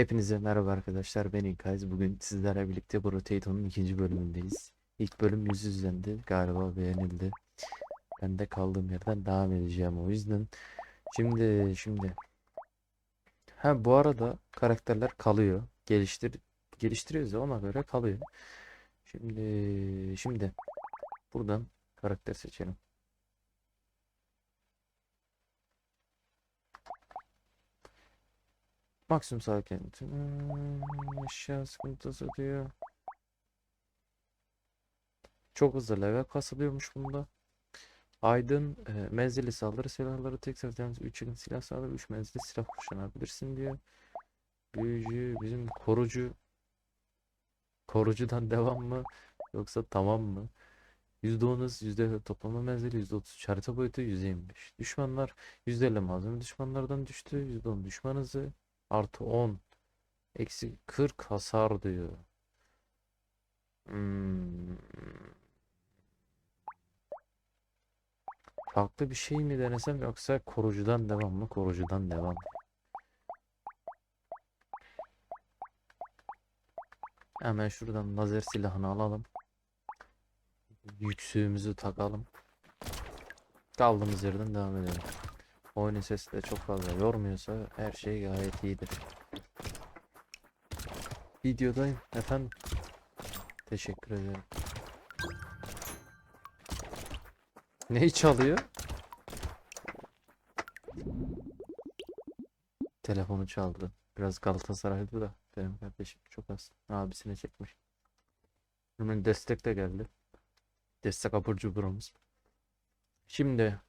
Hepinize merhaba arkadaşlar. Ben İlkayz. Bugün sizlerle birlikte Brotato'nun ikinci bölümündeyiz. İlk bölüm yüz izlendi. Galiba beğenildi. Ben de kaldığım yerden devam edeceğim o yüzden. Şimdi şimdi. Ha bu arada karakterler kalıyor. Geliştir geliştiriyoruz ya ona göre kalıyor. Şimdi şimdi buradan karakter seçelim. Maksimum sakin. Hmm, eşya sıkıntısı diyor. Çok hızlı level kasılıyormuş bunda. Aydın e, menzilli saldırı silahları tek seferde 3 yılın silah saldırı 3 menzilli silah kuşanabilirsin diyor. Büyücü bizim korucu korucudan devam mı yoksa tamam mı? %10 hız, %4 toplama menzili, %30 harita boyutu, %25. Düşmanlar %50 malzeme düşmanlardan düştü. %10 düşman hızı, artı 10. Eksi 40 hasar diyor. Hmm. Farklı bir şey mi denesem yoksa korucudan devam mı? Korucudan devam. Hemen şuradan lazer silahını alalım. Yüksüğümüzü takalım. Kaldığımız yerden devam edelim. Oyunun sesi de çok fazla yormuyorsa her şey gayet iyidir. Videodayım efendim. Teşekkür ederim. Neyi çalıyor? Telefonu çaldı. Biraz Galatasaraylı da benim kardeşim çok az. Abisine çekmiş. Hemen destek de geldi. Destek abur cuburumuz. Şimdi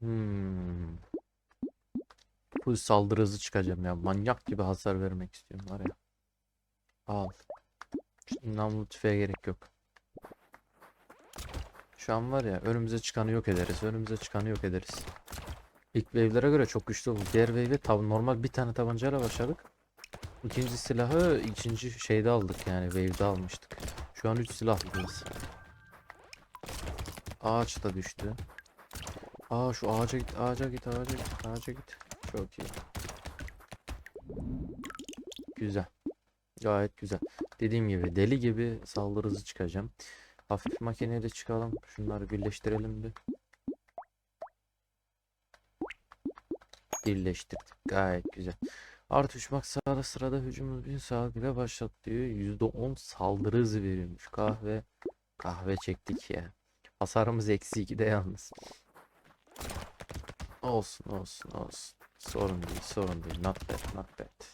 Hmm. Full saldırı hızı çıkacağım ya. Manyak gibi hasar vermek istiyorum var ya. Al. Şimdi namlu tüfeğe gerek yok. Şu an var ya önümüze çıkanı yok ederiz. Önümüze çıkanı yok ederiz. İlk wave'lere göre çok güçlü oldu. Diğer wave'e tav normal bir tane tabancayla başladık. İkinci silahı ikinci şeyde aldık yani wave'de almıştık. Şu an 3 silahlıyız. Ağaç da düştü. Aa şu ağaca git, ağaca git, ağaca git, ağaca git. Çok iyi. Güzel. Gayet güzel. Dediğim gibi deli gibi saldırı hızı çıkacağım. Hafif makineyle çıkalım. Şunları birleştirelim bir. Birleştirdik. Gayet güzel. Artı uçmak sağda sırada hücumunu bir saat bile başlat diyor. %10 saldırı hızı veriyormuş. Kahve. Kahve çektik ya. Hasarımız eksi 2'de yalnız. Olsun olsun olsun. Sorun değil sorun değil. Not bad not bad.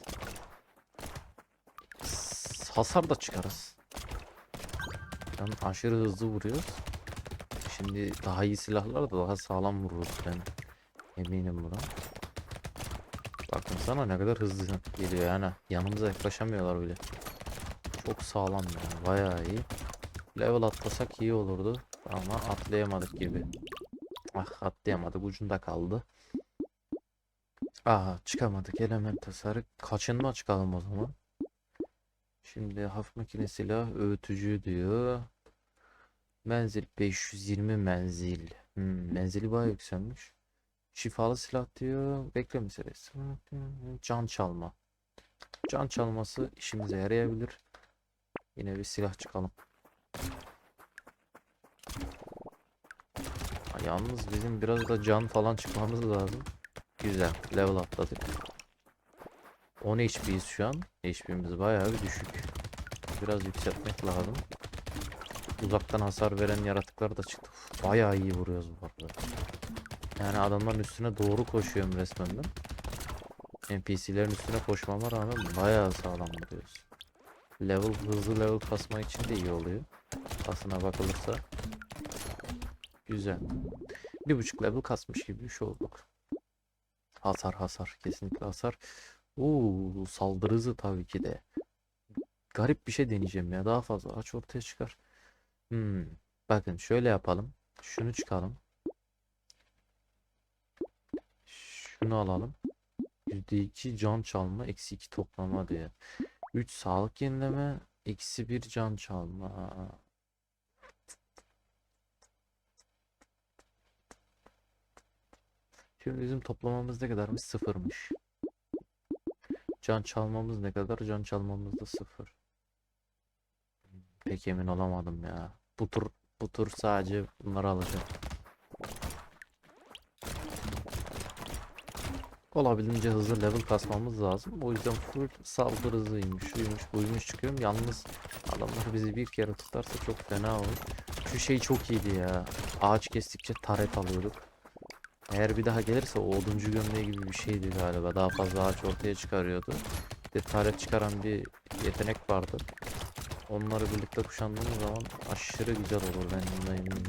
Hasar da çıkarız. Yani aşırı hızlı vuruyoruz. Şimdi daha iyi silahlar da daha sağlam vururuz ben. Eminim buna. Bakın sana ne kadar hızlı geliyor yani. Yanımıza yaklaşamıyorlar bile. Çok sağlam yani. Bayağı iyi. Level atlasak iyi olurdu. Ama atlayamadık gibi. Ah atlayamadık ucunda kaldı. Aha çıkamadık element hasarı. Kaçınma çıkalım o zaman. Şimdi hafif makine silah öğütücü diyor. Menzil 520 menzil. Hmm, menzili bayağı yükselmiş. Şifalı silah diyor. Bekleme süresi. Can çalma. Can çalması işimize yarayabilir. Yine bir silah çıkalım. Ha, Yalnız bizim biraz da can falan çıkmamız lazım. Güzel. Level atladık. 10 HP'yiz şu an. HP'miz bayağı bir düşük. Biraz yükseltmek lazım. Uzaktan hasar veren yaratıklar da çıktı. Uf, bayağı iyi vuruyoruz bu arada. Yani adamların üstüne doğru koşuyorum resmen ben. NPC'lerin üstüne koşmama rağmen bayağı sağlam vuruyoruz. Level hızlı level kasma için de iyi oluyor. Aslına bakılırsa. Güzel. Bir buçuk level kasmış gibi bir şey olduk. Hasar hasar. Kesinlikle hasar. Oo, saldırı hızı tabii ki de. Garip bir şey deneyeceğim ya. Daha fazla aç ortaya çıkar. Hmm. Bakın şöyle yapalım. Şunu çıkalım. Şunu alalım. %2 can çalma. Eksi 2 toplama diye. 3 sağlık yenileme. Eksi 1 can çalma. Şimdi bizim toplamamız ne kadarmış? Sıfırmış. Can çalmamız ne kadar? Can çalmamız da sıfır. Pek emin olamadım ya. Bu tur bu tur sadece bunları alacağım. Olabildiğince hızlı level kasmamız lazım. O yüzden full saldırı hızıymış, şuymuş, buymuş çıkıyorum. Yalnız adamlar bizi bir kere tutarsa çok fena olur. Şu şey çok iyiydi ya. Ağaç kestikçe taret alıyorduk. Eğer bir daha gelirse o oduncu gömleği gibi bir şeydi galiba. Daha fazla ağaç ortaya çıkarıyordu. Bir de taret çıkaran bir yetenek vardı. Onları birlikte kuşandığımız zaman aşırı güzel olur ben bundan eminim.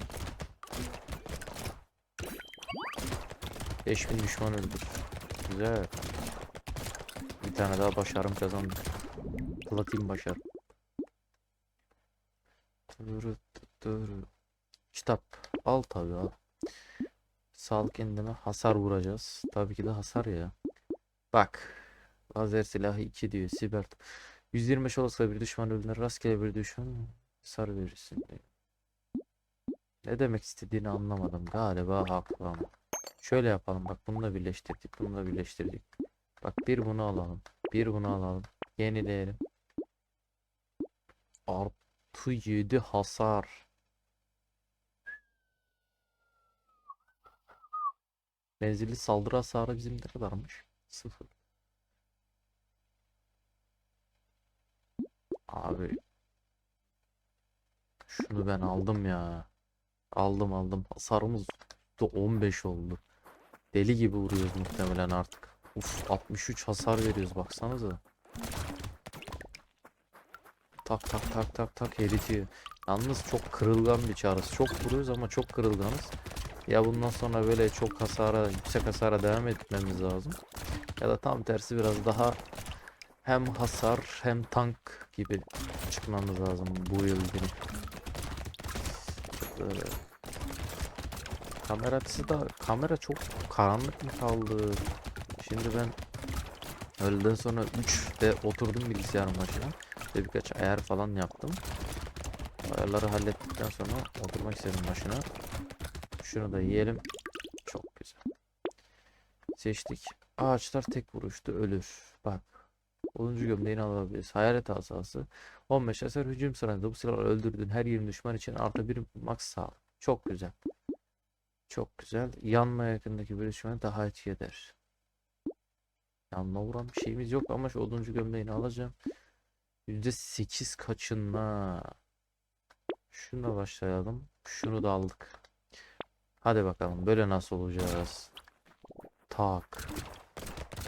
5000 düşman öldür. Güzel. Bir tane daha başarım kazandık. Platin başarım. Kitap. Al tabi al. Sağlık kendime hasar vuracağız. Tabii ki de hasar ya. Bak. Lazer silahı 2 diyor. Siber. 125 olursa bir düşman öldürür. Rastgele bir düşman hasar verirsin. Ne demek istediğini anlamadım. Galiba haklı ama. Şöyle yapalım. Bak bunu da birleştirdik. Bunu da birleştirdik. Bak bir bunu alalım. Bir bunu alalım. Yenileyelim. Artı 7 hasar. Menzilli saldırı hasarı bizim ne kadarmış? Sıfır. Abi. Şunu ben aldım ya. Aldım aldım. Hasarımız da 15 oldu. Deli gibi vuruyoruz muhtemelen artık. Uf 63 hasar veriyoruz baksanıza. Tak tak tak tak tak eritiyor. Yalnız çok kırılgan bir çarız. Çok vuruyoruz ama çok kırılganız. Ya bundan sonra böyle çok hasara, yüksek hasara devam etmemiz lazım. Ya da tam tersi biraz daha hem hasar hem tank gibi çıkmamız lazım bu yıl gibi. Böyle. Kamera açısı da kamera çok karanlık mı kaldı? Şimdi ben öğleden sonra 3'te oturdum bilgisayarın başına ve birkaç ayar falan yaptım. Ayarları hallettikten sonra oturmak istedim başına. Şunu da yiyelim. Çok güzel. Seçtik. Ağaçlar tek vuruşta ölür. Bak. 10. gömleğini alabiliriz. Hayalet asası. 15 hasar hücum sırasında bu silahları öldürdüğün her 20 düşman için artı bir max sağ. Çok güzel. Çok güzel. Yanma yakındaki bir düşmanı daha etki eder. Yanma vuran bir şeyimiz yok ama şu 10. gömleğini alacağım. %8 kaçınma. Şuna başlayalım. Şunu da aldık. Hadi bakalım böyle nasıl olacağız? Tak.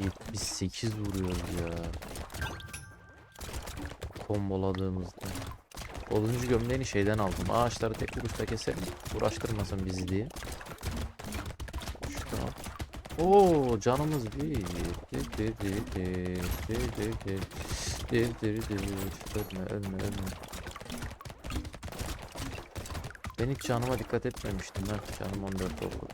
78 vuruyoruz ya. Komboladığımızda. 10. gömleğini şeyden aldım. Ağaçları tek vuruşta keselim. Uğraştırmasın bizi diye. Al. Oo canımız bir. Ölme ölme ölme. Ben hiç canıma dikkat etmemiştim ha. Canım 14 oldu.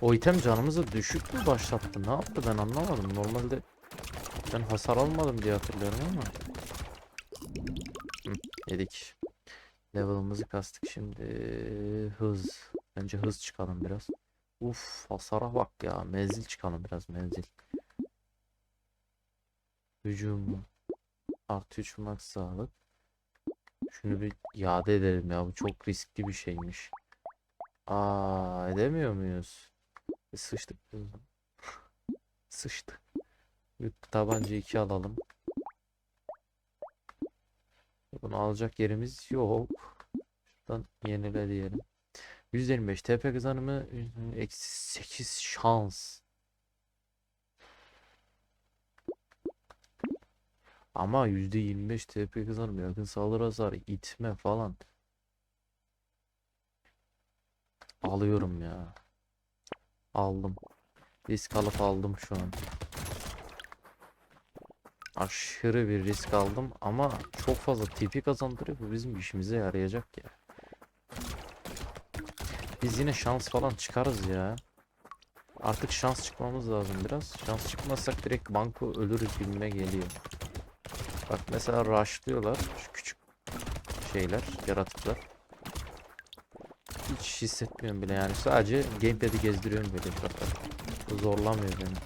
O item canımızı düşük mü başlattı? Ne yaptı ben anlamadım. Normalde ben hasar almadım diye hatırlıyorum ama. Hı, yedik. Level'ımızı kastık şimdi. Hız. Bence hız çıkalım biraz. Uf hasara bak ya. Menzil çıkalım biraz menzil. Hücum. Artı 3 max sağlık. Şunu bir iade edelim ya. Bu çok riskli bir şeymiş. Aa edemiyor muyuz? E, sıçtık. Sıçtık. Bir tabanca 2 alalım. Bunu alacak yerimiz yok. Şuradan yenile diyelim. 125 TP kazanımı eksi 8 şans. Ama %25 TP kazanım yakın saldırı hasarı itme falan. Alıyorum ya. Aldım. Risk alıp aldım şu an. Aşırı bir risk aldım ama çok fazla TP kazandırıyor. Bu bizim işimize yarayacak ya. Biz yine şans falan çıkarız ya. Artık şans çıkmamız lazım biraz. Şans çıkmazsak direkt banko ölürüz gibime geliyor. Bak mesela rushlıyorlar. Şu küçük şeyler, yaratıklar. Hiç hissetmiyorum bile yani. Sadece gamepad'i gezdiriyorum böyle etrafta. Zorlamıyor beni.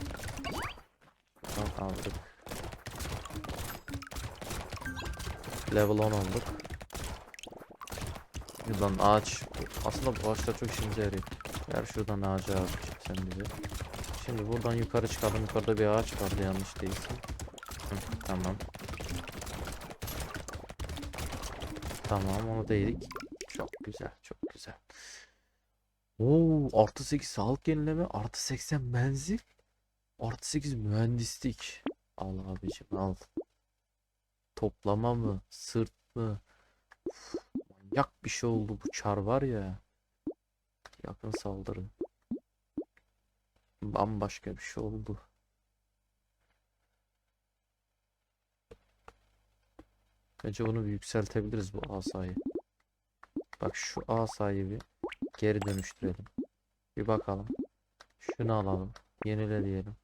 Tamam aldık. Level 10 olduk. Şuradan ağaç. Aslında bu ağaçlar çok işimize yarıyor. Ver şuradan ağacı abi sen bize. Şimdi buradan yukarı çıkalım. Yukarıda bir ağaç vardı yanlış değilse. Hı, tamam. Tamam onu da yedik. Çok güzel çok güzel. Oo artı 8 sağlık yenileme artı 80 menzil artı 8 mühendislik. Al abicim al. Toplama mı? Sırt mı? Uf, manyak bir şey oldu bu çar var ya. Yakın saldırı. Bambaşka bir şey oldu. Bence bunu bir yükseltebiliriz bu asayı. Bak şu asayı bir geri dönüştürelim. Bir bakalım. Şunu alalım. Yenile diyelim.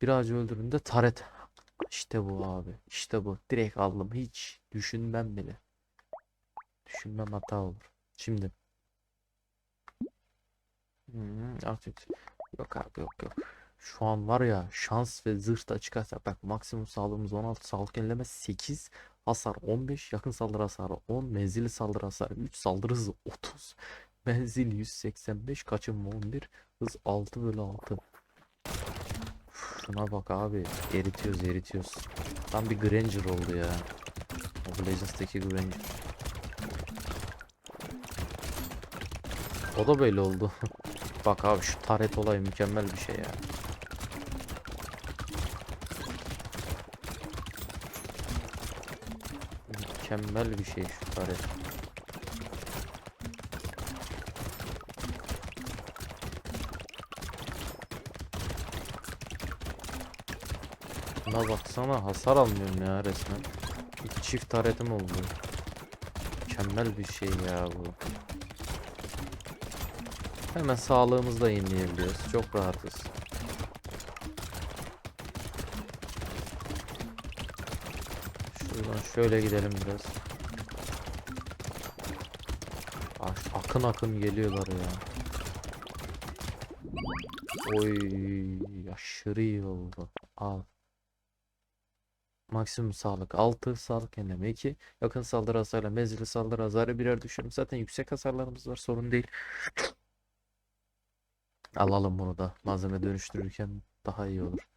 Bir ağacı öldürdüğünde taret. İşte bu abi. İşte bu. Direkt aldım. Hiç düşünmem bile. Düşünmem hata olur. Şimdi. Hmm, artık yok abi yok yok. Şu an var ya şans ve zırh da çıkarsa bak maksimum sağlığımız 16 sağlık yenileme 8 hasar 15 yakın saldırı hasarı 10 menzilli saldırı hasarı 3 saldırı hızı 30 menzil 185 kaçınma 11 hız 6 bölü 6 Uf, Şuna bak abi eritiyoruz eritiyoruz Tam bir Granger oldu ya Legends'taki Granger O da böyle oldu Bak abi şu taret olayı mükemmel bir şey ya Mükemmel bir şey şu taret. Buna baksana hasar almıyorum ya resmen. İki çift taretim oldu. Mükemmel bir şey ya bu. Hemen sağlığımızı da yenileyebiliyoruz. Çok rahatız. Şuradan şöyle gidelim biraz. Akın akın geliyorlar ya. Oy aşırı iyi oldu. Al. Maksimum sağlık 6, sağlık yenileme 2, yakın saldırı hasarıyla menzilli saldırı hasarı birer düşürüm. Zaten yüksek hasarlarımız var sorun değil. Alalım bunu da malzeme dönüştürürken daha iyi olur.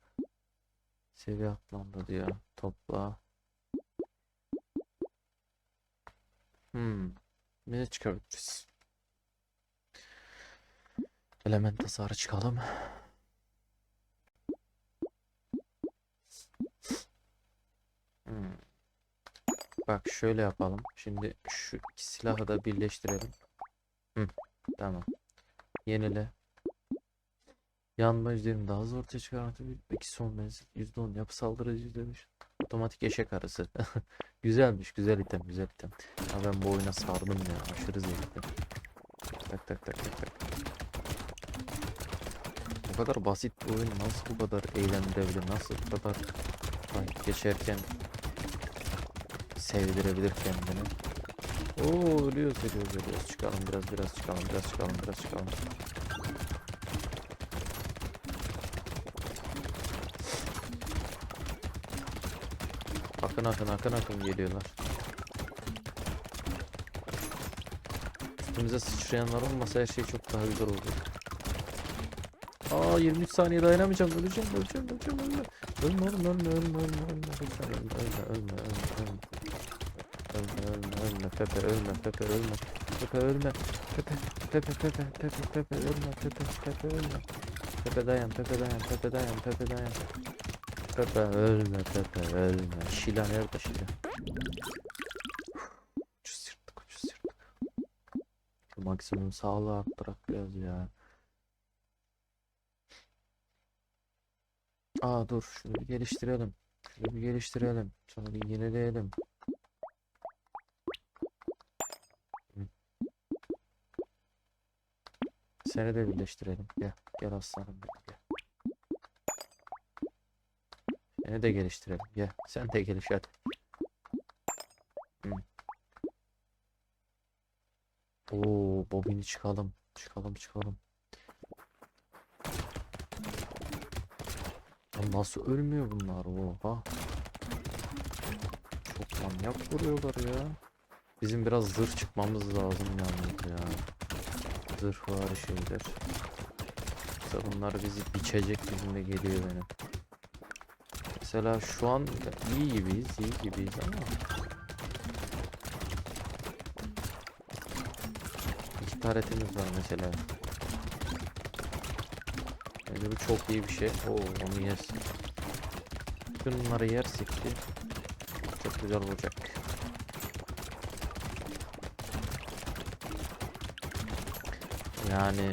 Seviye atlandı diyor. Topla. Hmm. Ne çıkartırız? Element hasarı çıkalım. Hmm. Bak şöyle yapalım. Şimdi şu iki silahı da birleştirelim. Hı, tamam. Yenile. Yanma üzerinde daha hızlı ortaya çıkartabilir. İki son menzil. %10 yapı saldırı %5. Otomatik eşek arısı. Güzelmiş. Güzel item. Güzel item. Ya ben bu oyuna sardım ya. Aşırı zevkli. Tak tak tak tak tak. Bu kadar basit bir oyun nasıl bu kadar eğlendirebilir? Nasıl bu kadar vakit geçerken sevdirebilir kendini? Oo ölüyoruz ölüyoruz ölüyoruz. Çıkalım biraz biraz çıkalım biraz çıkalım biraz çıkalım. Akın akın akın akın geliyorlar. Üstümüze sıçrayanlar olmasa her şey çok daha güzel olacak. Aa 23 saniye dayanamayacağım. Öleceğim, öleceğim, öleceğim, ölme. Ölme ölme, ölme, ölme, ölme, ölme, ölme, ölme, ölme. Ölme, ölme, ölme, Pepe, ölme, Pepe, ölme. Pepe, ölme. Pepe, Pepe, Pepe, Pepe, Pepe, ölme, Pepe, Pepe, ölme. Pepe dayan, Pepe dayan, Pepe dayan, Pepe dayan. Pepe ölme, Pepe ölme. Şila nerede Şila? Ucuz yırttık, ucuz yırttık. Şu maksimum sağlığı arttırak biraz ya. Aa dur şunu bir geliştirelim. Şunu bir geliştirelim. Sonra bir yenileyelim. Seni de birleştirelim. Gel. Gel aslanım gel. Seni de geliştirelim. Gel. Sen de geliş hadi. Hı. Oo, bobini çıkalım. Çıkalım çıkalım. Nasıl ölmüyor bunlar? Oha. Çok manyak vuruyorlar ya. Bizim biraz zırh çıkmamız lazım yalnız ya. Zırh var şeyler. Bunlar bizi biçecek gibime geliyor benim. Mesela şu an iyi gibiyiz, iyi gibiyiz ama iki taretimiz var mesela. Bence bu çok iyi bir şey. Oo, onu yersin. Bütün bunları yersek de çok güzel olacak. Yani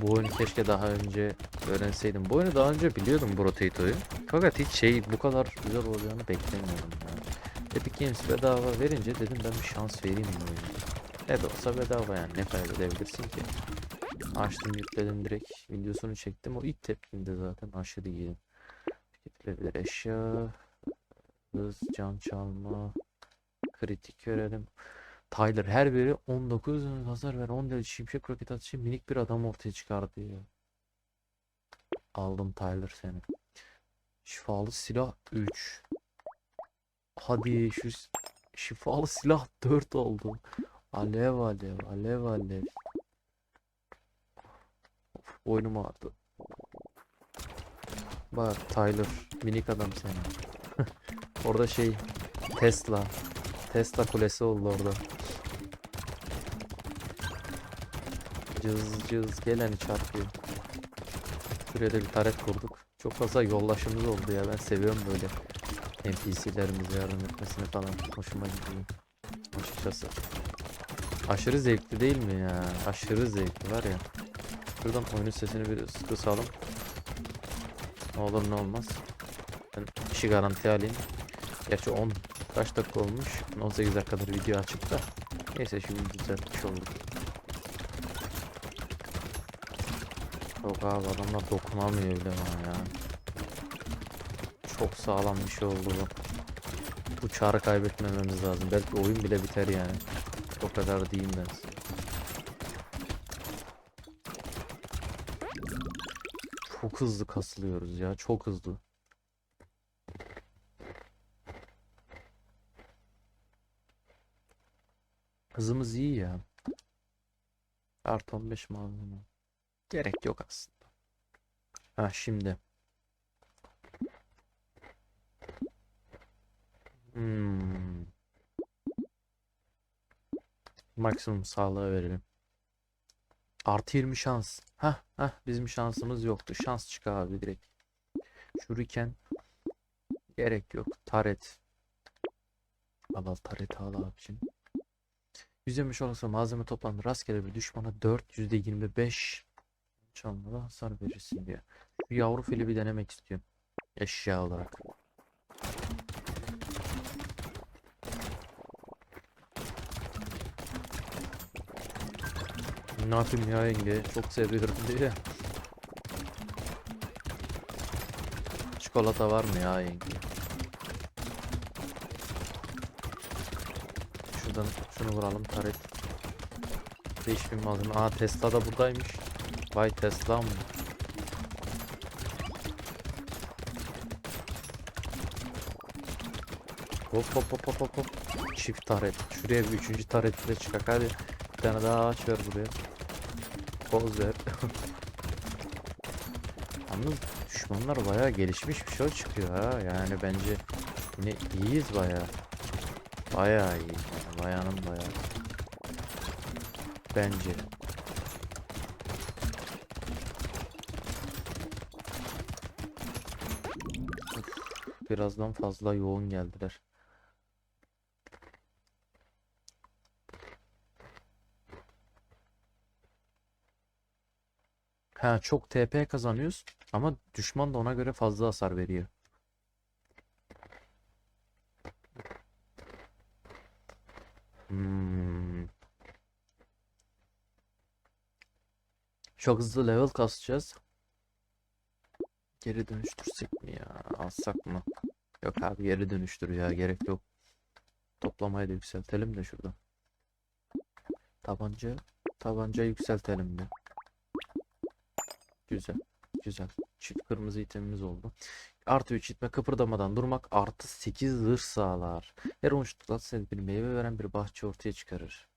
bu oyunu keşke daha önce öğrenseydim. Bu oyunu daha önce biliyordum bu Rotato'yu. Fakat hiç şey bu kadar güzel olacağını beklemiyordum yani. Epic Games bedava verince dedim ben bir şans vereyim bu oyuna. Ne de olsa bedava yani ne kaybedebilirsin ki. Açtım yükledim direkt videosunu çektim. O ilk tepkimde zaten aşırı iyi. Tüketilebilir eşya. Hız, can çalma. Kritik görelim. Tyler her biri 19 hasar ver 10 derece şimşek roket atışı minik bir adam ortaya çıkardı ya. Aldım Tyler seni. Şifalı silah 3. Hadi şu şifalı silah 4 oldu. Alev alev alev alev. Of, boynum ağrıdı. Bak Tyler minik adam seni. Orada şey Tesla. Tesla kulesi oldu orada. Cız cız geleni çarpıyor. Şuraya bir taret kurduk. Çok fazla yollaşımız oldu ya. Ben seviyorum böyle NPC'lerimize yardım etmesini falan. Hoşuma gidiyor. Açıkçası. Aşırı zevkli değil mi ya? Aşırı zevkli var ya. Şuradan oyunun sesini bir kısalım. Ne olur ne olmaz. Ben işi garanti alayım. Gerçi 10 kaç dakika olmuş? 18 dakikadır video açık da. Neyse şimdi düzeltmiş olduk. Yok abi adamlar dokunamıyor bile bana ya. Çok sağlam bir şey oldu bu. Bu çarı kaybetmememiz lazım. Belki oyun bile biter yani. O kadar diyeyim ben size. Çok hızlı kasılıyoruz ya. Çok hızlı. Hızımız iyi ya. Artı 15 malzeme. Gerek yok aslında. Ha şimdi. Hmm. Maksimum sağlığı verelim. Artı 20 şans. Hah hah bizim şansımız yoktu. Şans çık abi direkt. Şuriken gerek yok. Taret. Al al tareti al abicim. %25 olursa malzeme toplamı rastgele bir düşmana 4 %25 çalmada hasar verirsin diyor. Şu yavru fili bir denemek istiyorum. Eşya olarak. Ne yapayım ya yenge? Çok seviyorum diye. Çikolata var mı ya yenge? Şuradan şunu vuralım taret. 5000 malzeme. Aa Tesla da buradaymış. Vay Tesla mı? Hop hop hop hop hop hop. Çift taret. Şuraya bir üçüncü taret de çıkak hadi. Bir tane daha ağaç ver buraya. Poz ver. Yalnız düşmanlar bayağı gelişmiş bir şey çıkıyor ha. Yani bence yine iyiyiz bayağı. Bayağı iyi. Yani bayanın bayağı. Bence. Uf, birazdan fazla yoğun geldiler. Ha çok TP kazanıyoruz ama düşman da ona göre fazla hasar veriyor. Hmm. Çok hızlı level kasacağız. Geri dönüştürsek mi ya? Alsak mı? Yok abi geri dönüştür ya. Gerek yok. Toplamayı da yükseltelim de şuradan. Tabanca. Tabanca yükseltelim de. Güzel. Güzel. Çift kırmızı itemimiz oldu. Artı 3 itme kıpırdamadan durmak artı 8 zırh sağlar. Her 13 tıklatsa bir meyve veren bir bahçe ortaya çıkarır.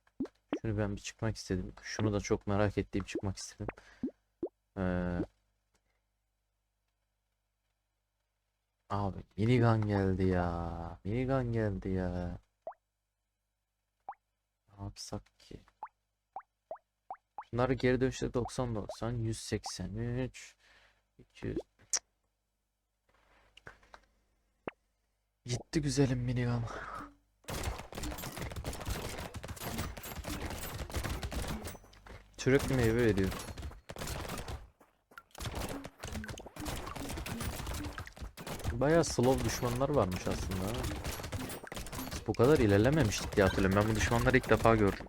Şunu ben bir çıkmak istedim. Şunu da çok merak ettiğim çıkmak istedim. Ee, abi minigun geldi ya. Minigun geldi ya. Ne yapsak ki? Bunları geri dönüşte 90 90 183 200 Cık. Gitti güzelim minigun. Sürekli meyve veriyor. Bayağı slow düşmanlar varmış aslında. Biz bu kadar ilerlememiştik diye hatırlıyorum. Ben bu düşmanları ilk defa gördüm.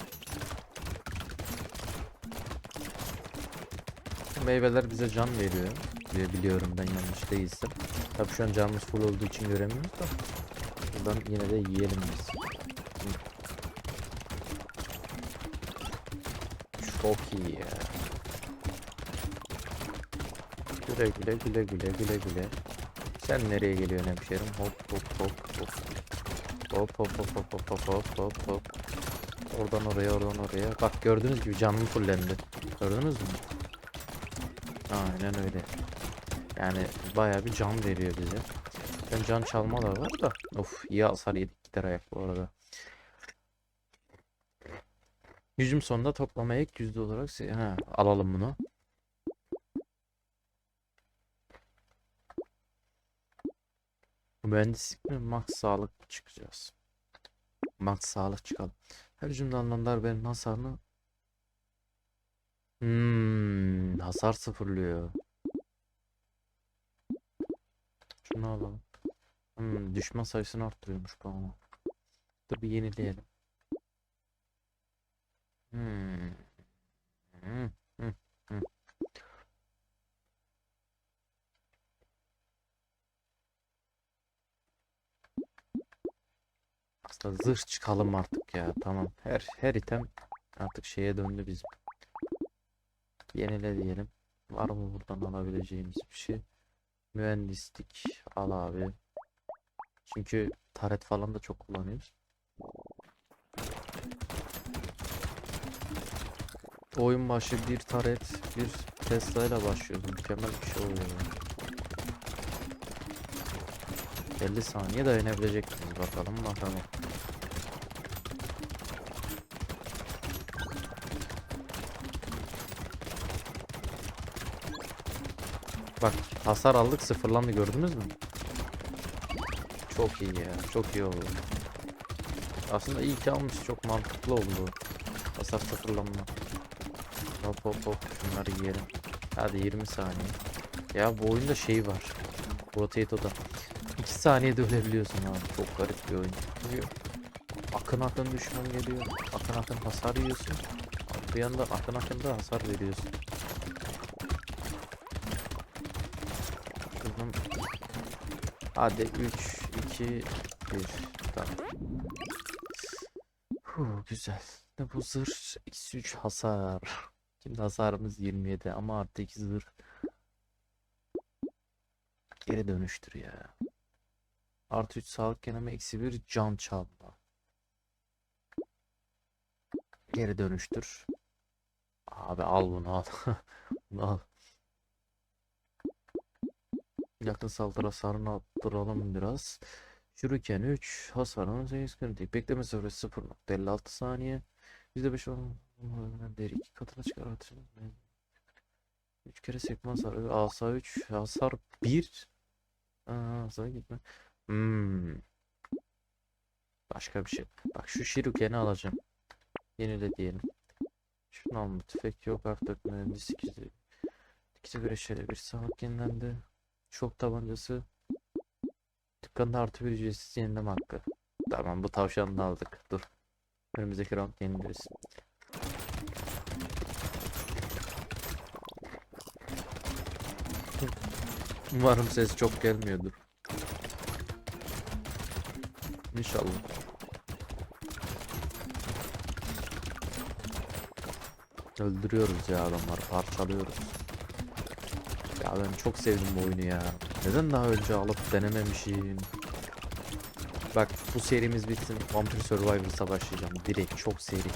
Meyveler bize can veriyor diye biliyorum ben yanlış değilsem. Tabii şu an canımız full olduğu için göremiyoruz da. Buradan yine de yiyelim biz. Çok iyi ya. Güle güle güle güle güle güle. Sen nereye geliyorsun hemşerim? Hop hop hop hop. Hop hop hop hop hop hop hop hop hop. Oradan oraya oradan oraya. Bak gördüğünüz gibi canım fullendi. Gördünüz mü? Aynen öyle. Yani bayağı bir can veriyor bize. Ben can çalma da var da. Of iyi hasar yedik gider ayak bu arada. Hücum sonunda toplamaya ek yüzde olarak ha, alalım bunu. Mühendislik mi? Max sağlık çıkacağız? Max sağlık çıkalım. Her hücumda alınan darbenin hasarını Hmm, hasar sıfırlıyor. Şunu alalım. Hmm, düşman sayısını arttırıyormuş bu ama. Dur bir yenileyelim. Hmm, hmm, hmm. Aslında zırh çıkalım artık ya. Tamam. Her her item artık şeye döndü bizim. Yenile diyelim. Var mı buradan alabileceğimiz bir şey? Mühendislik al abi. Çünkü taret falan da çok kullanıyoruz. Oyun başı bir taret, bir Tesla ile başlıyoruz. Mükemmel bir şey oluyor. ya. 50 saniye dayanabilecek miyiz bakalım bakalım. Bak hasar aldık sıfırlandı gördünüz mü? Çok iyi ya çok iyi oldu. Aslında iyi ki almış çok mantıklı oldu. Hasar sıfırlanma. Hop hop hop şunları yiyelim. Hadi 20 saniye. Ya bu oyunda şey var. Potato'da. 2 saniyede ölebiliyorsun abi. Çok garip bir oyun. Akın akın düşman geliyor. Akın akın hasar yiyorsun. Bir yanda akın akın da hasar veriyorsun. Hadi 3, 2, 1. Tamam. Huh, güzel. Bu zırh? Eksi 3 hasar. Şimdi hasarımız 27 ama artı 2 zırh. Geri dönüştür ya. Artı 3 sağlık yeneme eksi 1 can çalma. Geri dönüştür. Abi al bunu al. Bunu al. Yakın saldırı hasarını arttıralım biraz. Şuruken 3 hasarını 8 kritik. Bekleme süresi 0.56 saniye. %5 olan deri 2 katına çıkartır. 3 kere sekme hasarı. Asa 3 hasar 1. Aa, hasar gitme. Hmm. Başka bir şey. Bak şu Shuriken'i alacağım. Yenile diyelim. Şunu alma. Tüfek yok artık. Mühendislik izi. İkisi göre şöyle bir sağlık yenilendi. Şok tabancası. Tıkkanda artı bir ücretsiz yenileme hakkı. Tamam bu tavşanı da aldık. Dur. Önümüzdeki round yeniliriz. Umarım ses çok gelmiyordur. İnşallah. Öldürüyoruz ya adamları parçalıyoruz. Ben çok sevdim bu oyunu ya. Neden daha önce alıp denememişim? Bak bu serimiz bitsin. Vampire Survivor'sa başlayacağım. Direkt çok seri.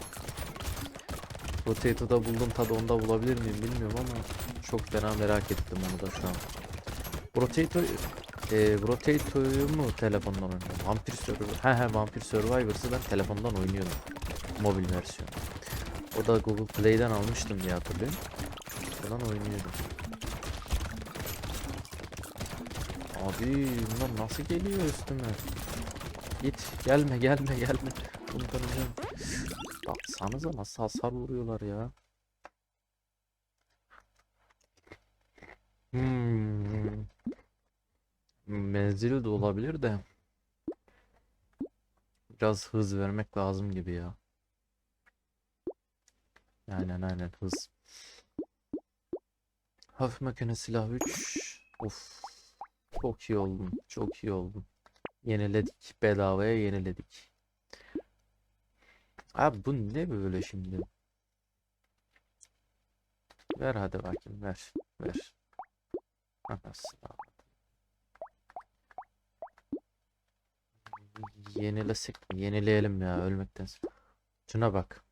Potato'da buldum tadı onda bulabilir miyim bilmiyorum ama çok fena merak ettim onu da şu an. Potato e, Potato'yu mu telefondan oynuyorum? Vampire Survivor. He he Vampire Survivor'sı ben telefondan oynuyorum. Mobil versiyon. O da Google Play'den almıştım diye hatırlıyorum. Buradan oynuyorum. Abi bunlar nasıl geliyor üstüme? Git gelme gelme gelme. Bundan önce baksanıza nasıl hasar vuruyorlar ya. Hmm. Menzili de olabilir de biraz hız vermek lazım gibi ya. Aynen aynen hız. Hafif makine silah 3. Of. Çok iyi oldun. Çok iyi oldun. Yeniledik. Bedavaya yeniledik. Abi bu ne böyle şimdi? Ver hadi bakayım ver. Ver. Anasını. Yenilesek mi? Yenileyelim ya ölmektense. Şuna bak.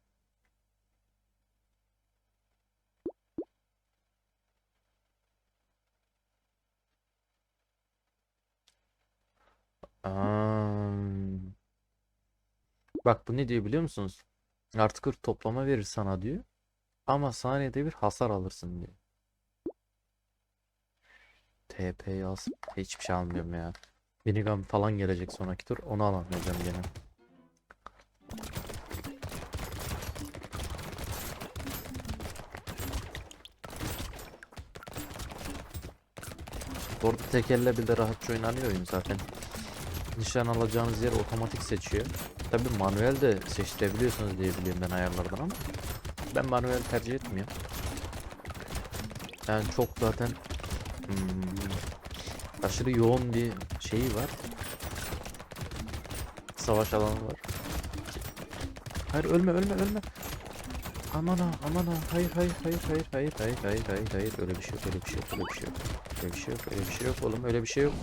Am. Bak bu ne diyor biliyor musunuz? Artı 40 toplama verir sana diyor. Ama saniyede bir hasar alırsın diyor. TP yaz. Hiçbir şey almıyorum ya. Minigun falan gelecek sonraki tur. Onu alamayacağım gene. Orada tek elle bir de rahatça oynanıyor oyun zaten. Nişan alacağınız yer otomatik seçiyor. Tabi manuel de seçtirebiliyorsunuz diye biliyorum ben ayarlardan ama ben manuel tercih etmiyorum. Yani çok zaten hmm, aşırı yoğun bir şeyi var. Savaş alanı var. Hayır ölme ölme ölme. Aman ha aman ha hayır hayır hayır hayır hayır hayır hayır hayır hayır öyle bir şey yok öyle bir şey yok öyle bir şey yok. Öyle bir şey yok öyle bir şey yok oğlum öyle bir şey yok.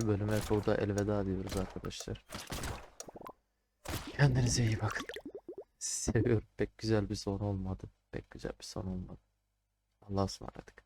Bölüme burada elveda diyoruz arkadaşlar. Kendinize iyi bakın. Seviyorum. Pek güzel bir son olmadı. Pek güzel bir son olmadı. Allah'a ısmarladık.